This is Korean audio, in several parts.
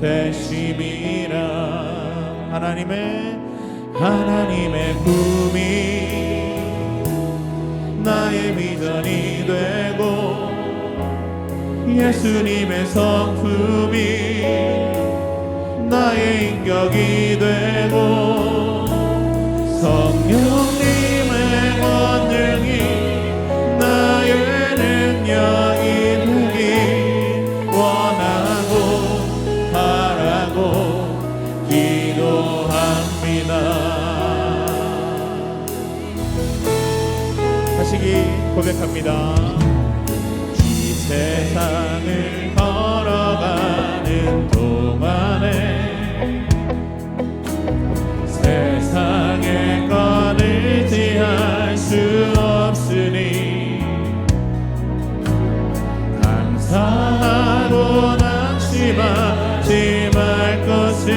되심이라. 하나님의 하나님의 꿈이 나의 비전이 되고 예수님의 성품이 나의 인격이 되고 성령 하시기 고백합니다. 이 세상을 걸어가는 동안에 세상의 것 의지할 수 없으니 감사하고 낙심하지 말 것을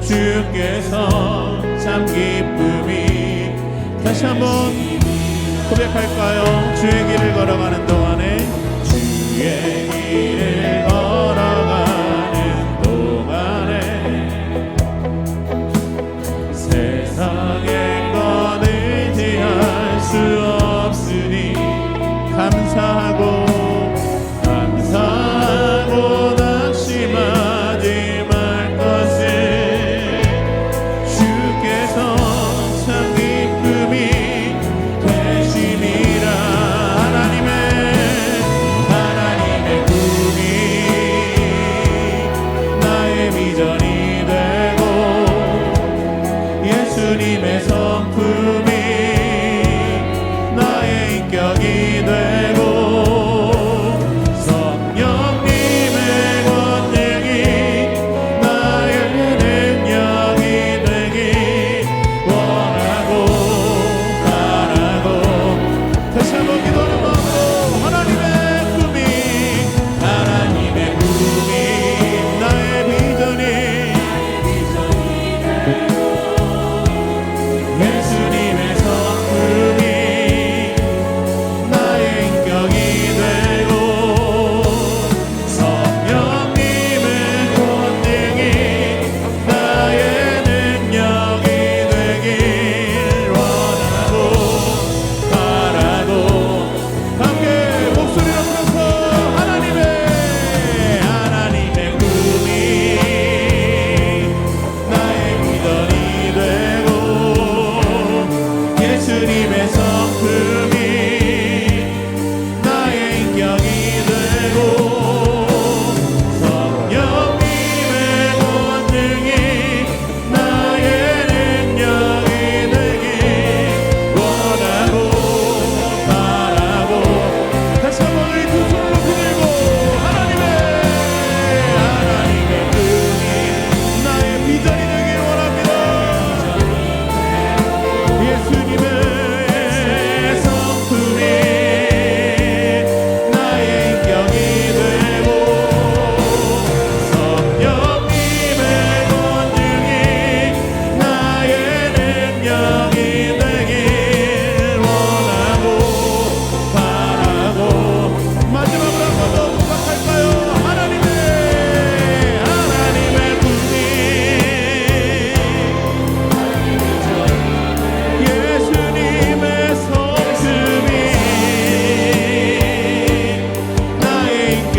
주께서 참 기쁨이 다시 한번 고백할까요? 주의 길을 걸어가는 동안에 주의 길을 성품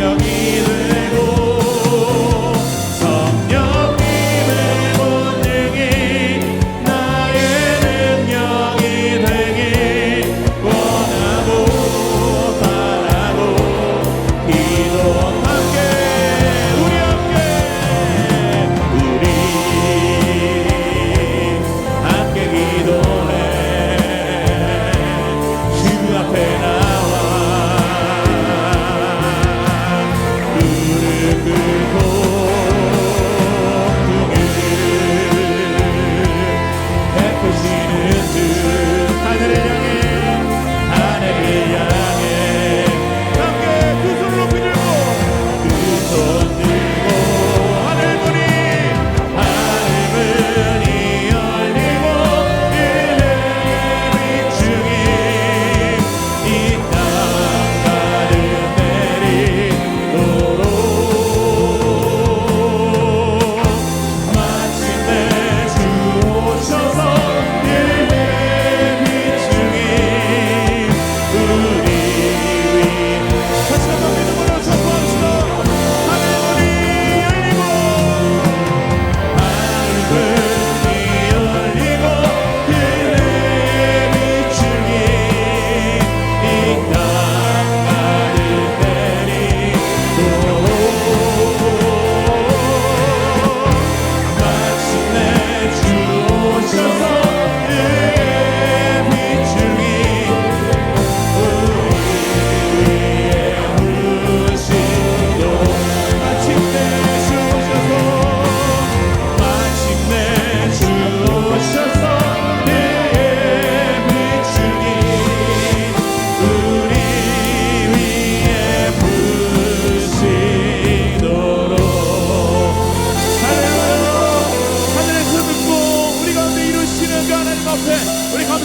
your.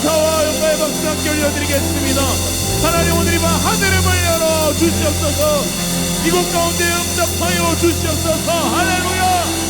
감사와 영광의 박수 함께 올려드리겠습니다. 하나님 오늘 이밤 하늘을 열어 주시옵소서. 이곳 가운데 응답하여 주시옵소서. 할렐루야!